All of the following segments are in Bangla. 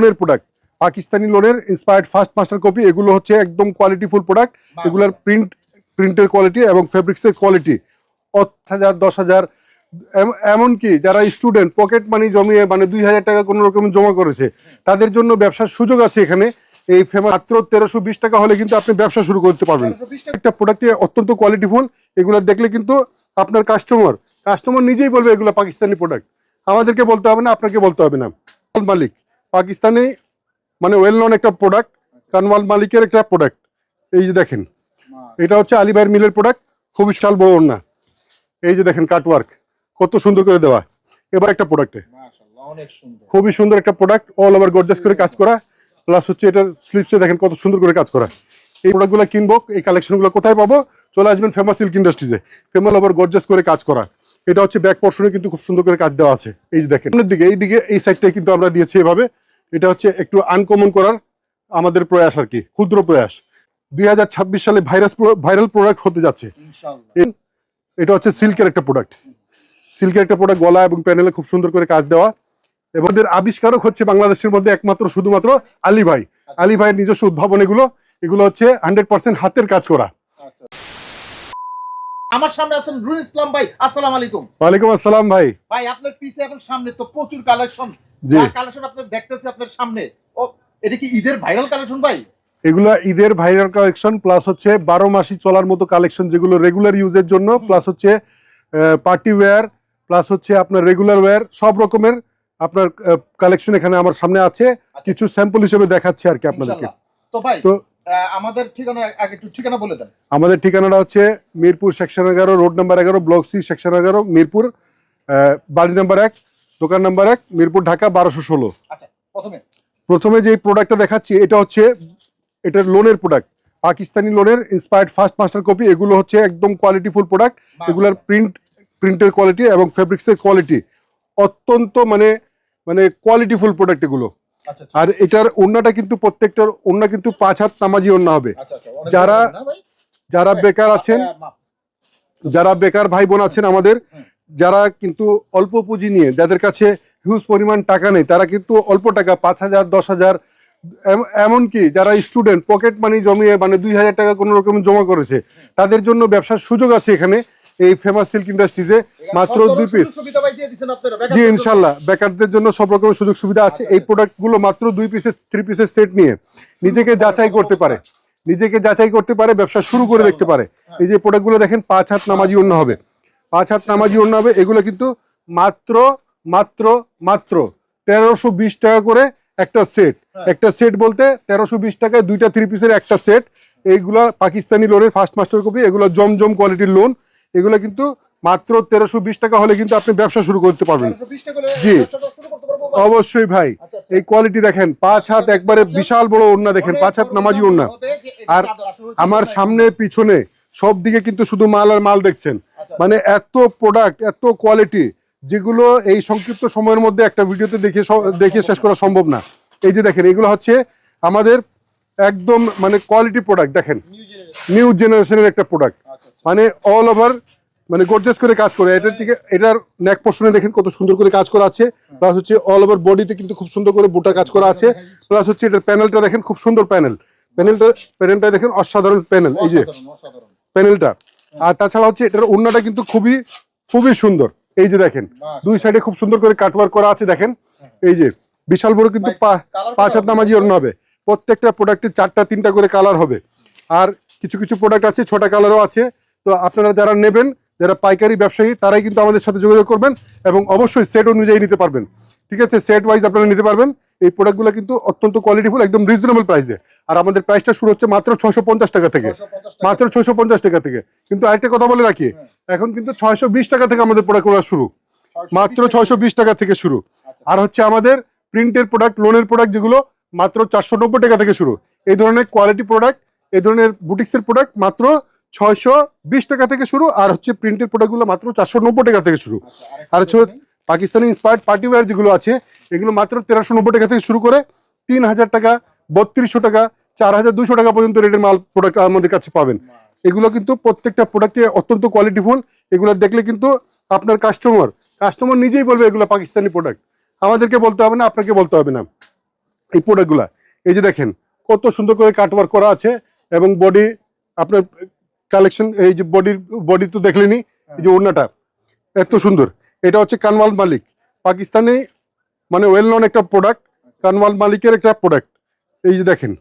লোনের প্রোডাক্ট পাকিস্তানি লোনের ইন্সপায়ার্ড ফার্স্ট মাস্টার কপি এগুলো হচ্ছে একদম কোয়ালিটি কোয়ালিটিফুল প্রোডাক্ট এগুলোর প্রিন্ট প্রিন্টের কোয়ালিটি এবং ফেব্রিক্সের কোয়ালিটি পাঁচ হাজার দশ হাজার এমনকি যারা স্টুডেন্ট পকেট মানি জমিয়ে মানে দুই হাজার টাকা কোনো রকম জমা করেছে তাদের জন্য ব্যবসার সুযোগ আছে এখানে। এই ফেমাস মাত্র তেরোশো বিশ টাকা হলে কিন্তু আপনি ব্যবসা শুরু করতে পারবেন। একটা প্রোডাক্টে অত্যন্ত কোয়ালিটি কোয়ালিটিফুল এগুলো দেখলে কিন্তু আপনার কাস্টমার কাস্টমার নিজেই বলবে এগুলো পাকিস্তানি প্রোডাক্ট আমাদেরকে বলতে হবে না আপনাকে বলতে হবে না। মালিক পাকিস্তানি মানে ওয়েল নন একটা প্রোডাক্ট কানওয়াল মালিকের একটা প্রোডাক্ট এই যে দেখেন এটা হচ্ছে আলিবাইয়ের মিলের প্রোডাক্ট খুব বিশাল বড় ওড়না। এই যে দেখেন কাটওয়ার্ক কত সুন্দর করে দেওয়া। এবার একটা প্রোডাক্টে খুবই সুন্দর একটা প্রোডাক্ট অল ওভার গর্জাস করে কাজ করা। প্লাস হচ্ছে এটার স্লিপসে দেখেন কত সুন্দর করে কাজ করা। এই প্রোডাক্টগুলো কিনবো এই কালেকশনগুলো কোথায় পাবো? চলে আসবেন ফেমাস সিল্ক ইন্ডাস্ট্রিজে ফেমাল ওভার গর্জাস করে কাজ করা। এটা হচ্ছে ব্যাক পোর্শনে কিন্তু খুব সুন্দর করে কাজ দেওয়া আছে। এই যে দেখেন দিকে এই দিকে এই সাইডটাই কিন্তু আমরা দিয়েছি এভাবে। এটা হচ্ছে একটু আনকমন করার আমাদের প্রয়াস আর কি ক্ষুদ্র প্রয়াস। দুই সালে ভাইরাস ভাইরাল প্রোডাক্ট হতে যাচ্ছে। এটা হচ্ছে সিল্কের একটা প্রোডাক্ট সিল্কের একটা প্রোডাক্ট গলা এবং প্যানেলে খুব সুন্দর করে কাজ দেওয়া। এবং এদের আবিষ্কারক হচ্ছে বাংলাদেশের মধ্যে একমাত্র শুধুমাত্র আলী ভাই। আলী ভাইয়ের নিজস্ব উদ্ভাবন এগুলো। এগুলো হচ্ছে হান্ড্রেড পার্সেন্ট হাতের কাজ করা। আচ্ছা। আমার সামনে আছেন রুল ইসলাম ভাই আসসালামু আলাইকুম। ওয়ালাইকুম আসসালাম ভাই। ভাই আপনার পিছে এখন সামনে তো প্রচুর কালেকশন কালেকশন আপনি দেখতেছি আপনার সামনে। ও এটা কি ঈদের ভাইরাল কালেকশন ভাই? এগুলো ঈদের ভাইরাল কালেকশন প্লাস হচ্ছে বারো মাসি চলার মতো কালেকশন যেগুলো রেগুলার ইউজের জন্য প্লাস হচ্ছে পার্টি ওয়্যার প্লাস হচ্ছে আপনার রেগুলার ওয়্যার সব রকমের আপনার কালেকশন এখানে আমার সামনে আছে। কিছু স্যাম্পল হিসেবে দেখাচ্ছি আর কি আপনাদেরকে। তো ভাই তো আমাদের ঠিকানা একটু ঠিকানা বলে দেন। আমাদের ঠিকানাটা হচ্ছে মিরপুর সেকশন এগারো রোড নাম্বার এগারো ব্লক সি সেকশন এগারো মিরপুর বাড়ি নাম্বার এক দোকান নাম্বার এক মিরপুর ঢাকা বারোশো ষোলো। আচ্ছা প্রথমে? যে প্রোডাক্টটা দেখাচ্ছি এটা হচ্ছে এটার লোনের প্রোডাক্ট পাকিস্তানি লোনের ইন্সপায়ার্ড ফার্স্ট মাস্টার কপি এগুলো হচ্ছে একদম কোয়ালিটিফুল প্রোডাক্ট এগুলোর প্রিন্ট প্রিন্টের কোয়ালিটি এবং ফেব্রিক্সের কোয়ালিটি অত্যন্ত মানে মানে কোয়ালিটিফুল প্রোডাক্ট এগুলো। আচ্ছা আচ্ছা। আর এটার ওড়নাটা কিন্তু প্রত্যেকটার ওড়না কিন্তু পাঁচ হাত নামাজি ওড়না হবে। যারা-? যারা বেকার আছেন যারা বেকার ভাই বোন আছেন আমাদের যারা কিন্তু অল্প পুঁজি নিয়ে যাদের কাছে হিউজ পরিমাণ টাকা নেই তারা কিন্তু অল্প টাকা পাঁচ হাজার দশ হাজার এম- এমনকি যারা স্টুডেন্ট পকেট মানি জমিয়ে মানে দুই হাজার টাকা কোনো রকম জমা করেছে তাদের জন্য ব্যবসার সুযোগ আছে এখানে এই ফেমাস সিল্ক ইন্ডাস্ট্রিজে মাত্র দুই পিস জি ইনশাল্লাহ বেকারদের জন্য সব রকমের সুযোগ সুবিধা আছে এই প্রোডাক্টগুলো মাত্র দুই পিসের থ্রি পিসের সেট নিয়ে নিজেকে যাচাই করতে পারে নিজেকে যাচাই করতে পারে ব্যবসা শুরু করে দেখতে পারে এই যে প্রোডাক্টগুলো দেখেন পাঁচ হাত নামাজি অন্য হবে। পাঁচ হাত নামাজি অন্য হবে এগুলো কিন্তু মাত্র মাত্র মাত্র তেরোশো বিশ টাকা করে একটা সেট একটা সেট বলতে তেরোশো বিশ টাকায় দুইটা থ্রি পিসের একটা সেট এইগুলা পাকিস্তানি লোনের ফার্স্ট মাস্টার কপি এগুলো জমজম কোয়ালিটির লোন এগুলো কিন্তু মাত্র তেরোশো বিশ টাকা হলে কিন্তু আপনি ব্যবসা শুরু করতে পারবেন। 120 টাকা হলে জি। অবশ্যই ভাই। আচ্ছা, আচ্ছা। এই কোয়ালিটি দেখেন পাঁচ হাত একবারে বিশাল বড় ওড়না দেখেন পাঁচ হাত নামাজি ওড়না আর আমার সামনে পিছনে সব দিকে কিন্তু শুধু মাল আর মাল দেখছেন। আচ্ছা। মানে এত প্রোডাক্ট এত কোয়ালিটি যেগুলো এই সংক্ষিপ্ত সময়ের মধ্যে একটা ভিডিওতে দেখে স- দেখে শেষ করা সম্ভব না। এই যে দেখেন এগুলো হচ্ছে আমাদের একদম মানে কোয়ালিটি প্রোডাক্ট দেখেন। নিউ জেনারেশনের একটা প্রোডাক্ট আচ্ছা, মানে অল ওভার মানে গর্জেস করে কাজ করে। এটার দিকে এটার নেক পোর্শনে দেখেন কত সুন্দর করে কাজ করা আছে। প্লাস হচ্ছে অল ওভার বডিতে কিন্তু খুব সুন্দর করে বুটা কাজ করা আছে। প্লাস হচ্ছে এটার প্যানেলটা দেখেন খুব সুন্দর প্যানেল প্যানেলটা প্যানেলটা দেখেন অসাধারণ প্যানেল এই যে। প্যানেলটা। আর তাছাড়া হচ্ছে এটার ওড়নাটা কিন্তু খুবই খুবই সুন্দর। এই যে দেখেন দুই সাইডে খুব সুন্দর করে কাটওয়ার্ক করা আছে দেখেন। এই যে বিশাল বড় কিন্তু পা- পাঁচ হাত নামাজি ওড়না হবে। প্রত্যেকটা প্রোডাক্টের চারটা তিনটা করে কালার হবে। আর কিছু কিছু প্রোডাক্ট আছে ছোটা কালারও আছে। তো আপনারা যারা নেবেন যারা পাইকারি ব্যবসায়ী তারাই কিন্তু আমাদের সাথে যোগাযোগ করবেন এবং অবশ্যই সেট অনুযায়ী নিতে পারবেন। ঠিক আছে? সেট ওয়াইজ আপনারা নিতে পারবেন। এই প্রোডাক্টগুলো কিন্তু অত্যন্ত কোয়ালিটিফুল একদম রিজনেবল প্রাইসে আর আমাদের প্রাইসটা শুরু হচ্ছে মাত্র ছশো পঞ্চাশ টাকা থেকে। মাত্র ছয়শো পঞ্চাশ টাকা থেকে। কিন্তু আরেকটা কথা বলে রাখি এখন কিন্তু ছয়শো বিশ টাকা থেকে আমাদের প্রোডাক্টগুলো শুরু। মাত্র ছয়শো বিশ টাকা থেকে শুরু। আচ্ছা। আর হচ্ছে আমাদের প্রিন্টের প্রোডাক্ট লোনের প্রোডাক্ট যেগুলো মাত্র চারশো নব্বই টাকা থেকে শুরু। এই ধরনের কোয়ালিটি প্রোডাক্ট এই ধরনের বুটিক্সের প্রোডাক্ট মাত্র ছয়শো বিশ টাকা থেকে শুরু আর হচ্ছে প্রিন্টের প্রোডাক্টগুলো মাত্র চারশো নব্বই টাকা থেকে শুরু। আচ্ছা, আর হচ্ছে পাকিস্তানি ইন্সপায়ার্ড পার্টি ওয়্যার যেগুলো আছে এগুলো মাত্র তেরোশো নব্বই টাকা থেকে শুরু করে তিন হাজার টাকা বত্রিশশো টাকা চার হাজার দুশো টাকা পর্যন্ত রেটের মাল প্রোডাক্ট আমাদের কাছে পাবেন। এগুলো কিন্তু প্রত্যেকটা প্রোডাক্টে অত্যন্ত কোয়ালিটিফুল এগুলো দেখলে কিন্তু আপনার কাস্টমার কাস্টমার নিজেই বলবে এগুলো পাকিস্তানি প্রোডাক্ট আমাদেরকে বলতে হবে না আপনাকে বলতে হবে না। এই প্রোডাক্টগুলা এই যে দেখেন কত সুন্দর করে কাটওয়ার্ক করা আছে এবং বডি আপনার কালেকশন এই যে বডির বডি তো দেখলেনি এই যে ওড়নাটা এত সুন্দর। এটা হচ্ছে কানওয়াল মালিক পাকিস্তানে মানে ওয়েল নন একটা প্রোডাক্ট কানওয়াল মালিকের একটা প্রোডাক্ট এই যে দেখেন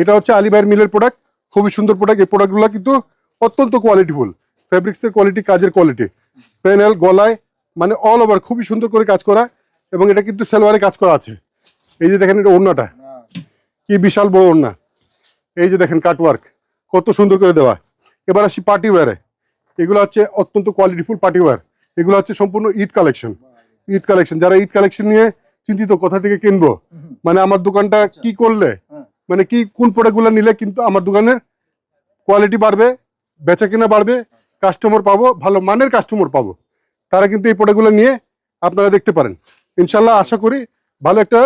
এটা হচ্ছে আলিবাইয়ের মিলের প্রোডাক্ট খুবই সুন্দর প্রোডাক্ট এই প্রোডাক্টগুলো কিন্তু অত্যন্ত কোয়ালিটিফুল ফেব্রিক্সের কোয়ালিটি কাজের কোয়ালিটি প্যানেল গলায় মানে অল ওভার খুবই সুন্দর করে কাজ করা এবং এটা কিন্তু সেলোয়ারে কাজ করা আছে। এই যে দেখেন এটা ওড়নাটা। কি বিশাল বড় ওড়না। এই যে দেখেন কাটওয়ার্ক কত সুন্দর করে দেওয়া। এবার আসি পার্টি ওয়ারে এগুলো হচ্ছে অত্যন্ত কোয়ালিটিফুল পার্টি ওয়ার এগুলো হচ্ছে সম্পূর্ণ ঈদ কালেকশন ঈদ কালেকশন যারা ঈদ কালেকশন নিয়ে চিন্তিত কোথা থেকে কিনবো? মানে আমার দোকানটা কি করলে? মানে কি, কোন প্রোডাক্টগুলো নিলে কিন্তু আমার দোকানের কোয়ালিটি বাড়বে, বেচা কেনা বাড়বে কাস্টমার পাবো, ভালো মানের কাস্টমার পাবো। তারা কিন্তু এই প্রোডাক্টগুলো নিয়ে আপনারা দেখতে পারেন। ইনশাল্লাহ আশা করি ভালো একটা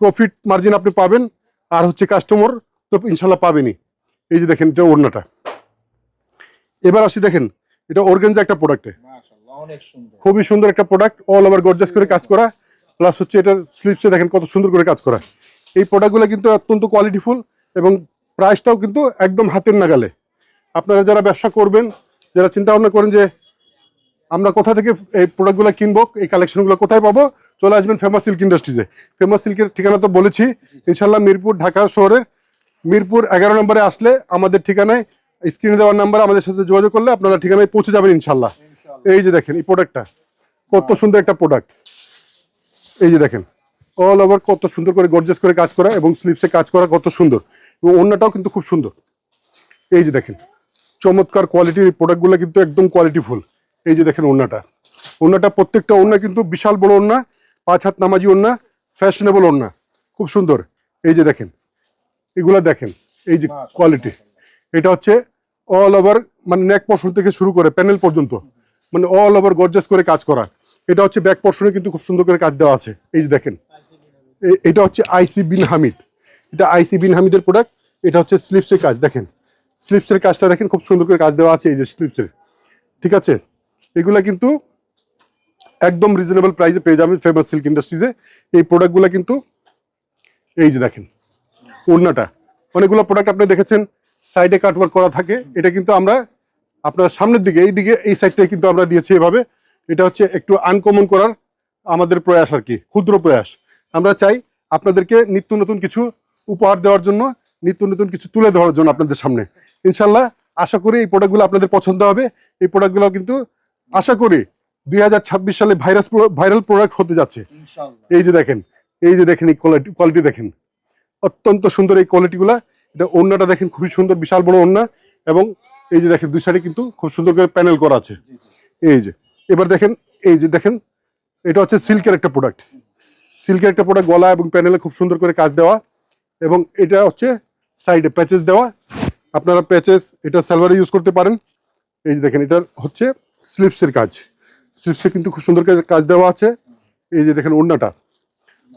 প্রফিট মার্জিন আপনি পাবেন। আর হচ্ছে কাস্টমার তো ইনশাল্লাহ পাবেনই। এই যে দেখেন এটা ওড়নাটা। এবার আসি দেখেন এটা অর্গেনজা একটা প্রোডাক্টে খুবই সুন্দর একটা প্রোডাক্ট অল ওভার গর্জাস করে কাজ করা। প্লাস হচ্ছে এটার স্লিপসে দেখেন কত সুন্দর করে কাজ করা। এই প্রোডাক্টগুলো কিন্তু অত্যন্ত কোয়ালিটিফুল এবং প্রাইসটাও কিন্তু একদম হাতের নাগালে। আপনারা যারা ব্যবসা করবেন যারা চিন্তা ভাবনা করেন যে আমরা কোথা থেকে এই প্রোডাক্টগুলো কিনবো এই কালেকশনগুলো কোথায় পাবো চলে আসবেন ফেমাস সিল্ক ইন্ডাস্ট্রিজে ফেমাস সিল্কের ঠিকানা তো বলেছি। ইনশাল্লাহ মিরপুর ঢাকা শহরের মিরপুর এগারো নম্বরে আসলে আমাদের ঠিকানায় স্ক্রিনে দেওয়ার নাম্বার আমাদের সাথে যোগাযোগ করলে আপনারা ঠিকানায় পৌঁছে যাবেন ইনশাল্লাহ। এই যে দেখেন এই প্রোডাক্টটা কত সুন্দর একটা প্রোডাক্ট। এই যে দেখেন অল ওভার কত সুন্দর করে গর্জেস করে কাজ করা এবং স্লিপসে কাজ করা কত সুন্দর। এবং অন্যটাও কিন্তু খুব সুন্দর। এই যে দেখেন চমৎকার কোয়ালিটির এই প্রোডাক্টগুলো কিন্তু একদম কোয়ালিটিফুল এই যে দেখেন ওড়নাটা। ওড়নাটা প্রত্যেকটা ওড়না কিন্তু বিশাল বড় ওড়না পাঁচ হাত নামাজি ওড়না ফ্যাশনেবল ওড়না। খুব সুন্দর। এই যে দেখেন এগুলা দেখেন এই যে কোয়ালিটি এটা হচ্ছে অল ওভার মানে নেক পোর্শন থেকে শুরু করে প্যানেল পর্যন্ত মানে অল ওভার গর্জাস করে কাজ করা। এটা হচ্ছে ব্যাক পোর্শনে কিন্তু খুব সুন্দর করে কাজ দেওয়া আছে। এই যে দেখেন এটা হচ্ছে আইসি বিন হামিদ এটা আইসি বিন হামিদের প্রোডাক্ট এটা হচ্ছে স্লিপসের কাজ, দেখেন। স্লিপসের কাজটা দেখেন, খুব সুন্দর করে কাজ দেওয়া আছে এই যে স্লিপসের ঠিক আছে? এগুলা কিন্তু একদম রিজনেবল প্রাইসে পেয়ে যাবেন ফেমাস সিল্ক ইন্ডাস্ট্রিজে এই প্রোডাক্টগুলো কিন্তু, এই যে দেখেন, ওড়নাটা। অনেকগুলো প্রোডাক্ট আপনি দেখেছেন সাইডে কাটওয়ার্ক করা থাকে এটা কিন্তু আমরা আপনার সামনের দিকে এই দিকে এই সাইডটাই কিন্তু আমরা দিয়েছি এভাবে। এটা হচ্ছে একটু আনকমন করার আমাদের প্রয়াস আর কি ক্ষুদ্র প্রয়াস। আমরা চাই আপনাদেরকে নিত্য নতুন কিছু উপহার দেওয়ার জন্য নিত্য নতুন কিছু তুলে ধরার জন্য আপনাদের সামনে। ইনশাল্লাহ আশা করি এই প্রোডাক্টগুলো আপনাদের পছন্দ হবে। এই প্রোডাক্টগুলো কিন্তু আশা করি দুই হাজার ছাব্বিশ সালে ভাইরাস ভাইরাল প্রোডাক্ট হতে যাচ্ছে। এই যে দেখেন এই যে দেখেন এই কোয়ালিটি কোয়ালিটি দেখেন। অত্যন্ত সুন্দর এই কোয়ালিটিগুলা এটা ওড়নাটা দেখেন খুবই সুন্দর বিশাল বড় ওড়না এবং এই যে দেখেন দুই সাইডে কিন্তু খুব সুন্দর করে প্যানেল করা আছে। এই যে এবার দেখেন এই যে দেখেন এটা হচ্ছে সিল্কের একটা প্রোডাক্ট সিল্কের একটা প্রোডাক্ট গলা এবং প্যানেলে খুব সুন্দর করে কাজ দেওয়া এবং এটা হচ্ছে সাইডে প্যাচেস দেওয়া। আপনারা প্যাচেস এটা সালোয়ারে ইউজ করতে পারেন। এই যে দেখেন এটা হচ্ছে স্লিপসের কাজ। স্লিপসে কিন্তু খুব সুন্দর করে কাজ দেওয়া আছে। এই যে দেখেন ওড়নাটা।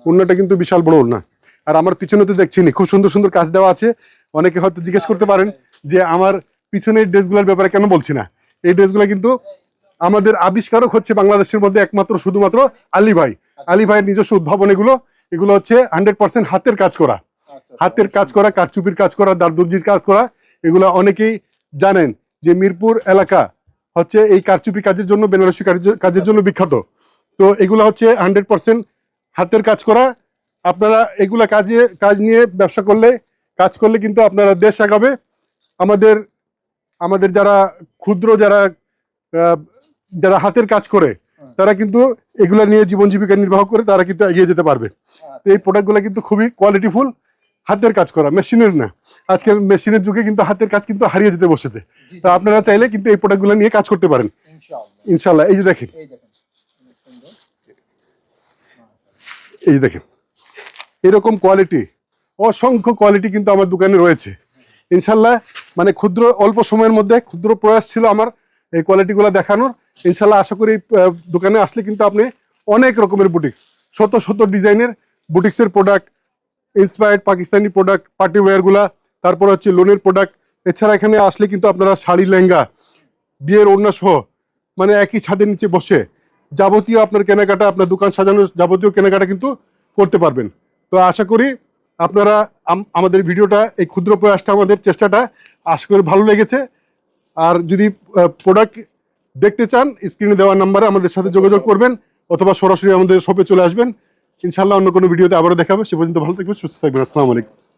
ওড়নাটা কিন্তু বিশাল বড় ওড়না। আর আমার পিছনে তো দেখছিনি খুব সুন্দর সুন্দর কাজ দেওয়া আছে। অনেকে হয়তো জিজ্ঞেস করতে পারেন যে আমার পিছনের ড্রেসগুলোর ব্যাপারে কেন বলছি না? এই ড্রেসগুলো কিন্তু আমাদের আবিষ্কারক হচ্ছে বাংলাদেশের মধ্যে একমাত্র শুধুমাত্র আলী ভাই। আলী ভাইয়ের নিজস্ব উদ্ভাবন এগুলো এগুলো হচ্ছে হান্ড্রেড পার্সেন্ট হাতের কাজ করা। আচ্ছা হাতের কাজ করা কারচুপির কাজ করা দারদুর্জির কাজ করা এগুলো অনেকেই জানেন যে মিরপুর এলাকা হচ্ছে এই কারচুপি কাজের জন্য বেনারসি কাজ- কাজের জন্য বিখ্যাত। তো এগুলো হচ্ছে হান্ড্রেড পার্সেন্ট হাতের কাজ করা। আপনারা এগুলা কাজে কাজ নিয়ে ব্যবসা করলে কাজ করলে কিন্তু আপনারা দেশ আগাবে। আমাদের আমাদের যারা ক্ষুদ্র যারা যারা হাতের কাজ করে তারা কিন্তু এগুলো নিয়ে জীবন জীবিকা নির্বাহ করে তারা কিন্তু এগিয়ে যেতে পারবে। তো এই প্রোডাক্টগুলো কিন্তু খুবই কোয়ালিটিফুল হাতের কাজ করা মেশিনের না। আজকাল মেশিনের যুগে কিন্তু হাতের কাজ কিন্তু হারিয়ে যেতে বসেছে। তো আপনারা চাইলে কিন্তু এই প্রোডাক্টগুলো নিয়ে কাজ করতে পারেন। ইনশাল্লাহ এই যে দেখেন। এই দেখেন। এই যে দেখেন। এরকম কোয়ালিটি অসংখ্য কোয়ালিটি কিন্তু আমার দোকানে রয়েছে। ইনশাল্লাহ মানে ক্ষুদ্র, অল্প সময়ের মধ্যে ক্ষুদ্র প্রয়াস ছিল আমার এই কোয়ালিটিগুলো দেখানোর। ইনশাল্লাহ আশা করি দোকানে আসলে কিন্তু আপনি অনেক রকমের বুটিক্স শত শত ডিজাইনের বুটিক্সের product inspired Pakistani product party ওয়্যারগুলা তারপর হচ্ছে লোনের প্রোডাক্ট এছাড়া এখানে আসলে কিন্তু আপনারা শাড়ি, লেহেঙ্গা, বিয়ের ওড়না সহ মানে একই ছাদের নিচে বসে যাবতীয় আপনার কেনাকাটা, আপনার দোকান সাজানোর যাবতীয় কেনাকাটা কিন্তু করতে পারবেন। তো আশা করি আপনারা আমাদের ভিডিওটা, এই ক্ষুদ্র প্রয়াসটা আমাদের চেষ্টাটা আশা করে ভালো লেগেছে। আর যদি প্রোডাক্ট দেখতে চান স্ক্রিনে দেওয়া নাম্বারে আমাদের সাথে যোগাযোগ করবেন, অথবা সরাসরি আমাদের শপে চলে আসবেন। ইনশাল্লাহ অন্য কোনো ভিডিওতে আবারও দেখাবে। সে পর্যন্ত ভালো থাকবেন, সুস্থ থাকবেন। আসসালামু আলাইকুম।